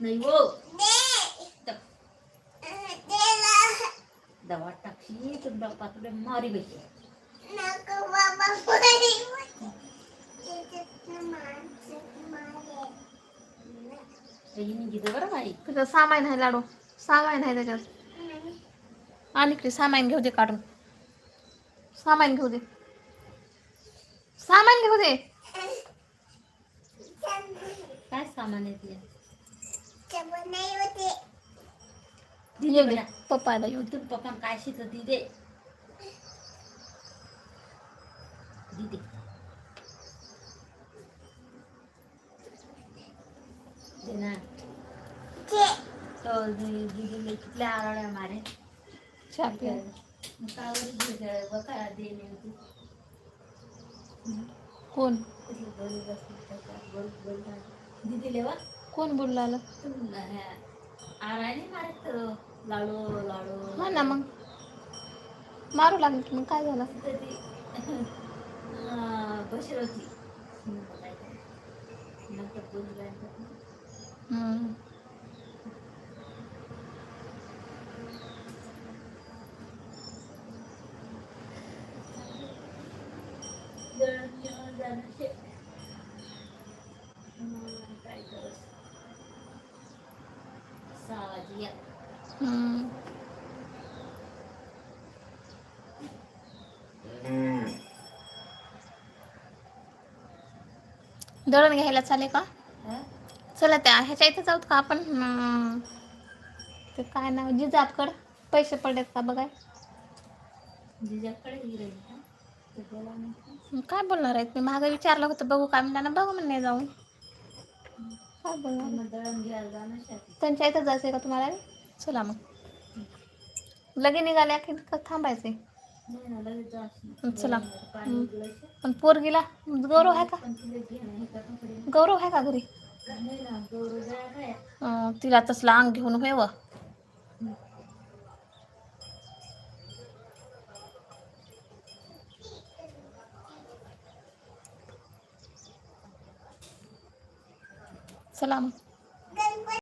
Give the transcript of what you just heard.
नाही हो. दवा टाकशी तर बापा तुला मारी बरं बाई. त्याच्यात सामान आहे लाडू. सामान आहे त्याच्यात. आणि इकडे सामान घेऊ दे काढून. सामान घेऊ दे. सामान घेऊ दे. काय सामान आहे तुझ्या येऊ दे पप्पाला येऊ दे पप्पा काय शिकत दीदी. दे ना तो दीदीला कितल्या आरड्या मारे. कोण? दीदी लेवा कोण बोलला आलं आराने मारत लाडू लाडू. हा ना मग. मारू लागलं की मग काय झालं? हम्म. काय दळण घ्यायला चालेल का? चला त्या ह्याच्या इथे जाऊत का आपण. ते काय नाव? जिजाबकड. पैसे पडलेत का बघाय? मग काय बोलणार आहेत? मी मागं विचारलं होतं बघू काय म्हणलं ना बघू म्हणणे जाऊन. दळण घ्यायला त्यांच्या इथं जायचं आहे का तुम्हाला चला मग लगे निघाल्या की का थांबायचे नाही ना लगेच जाशील. चला. पाणी हं. उकळायचं. पण पोरगीला गौरव आहे का पण तिला घेणं हे करणं पडेल. गौरव आहे का घरी नाही ना, गौरव जरा काय? अं, तिला तसलं अंग घेऊन व्हावं ሰላም።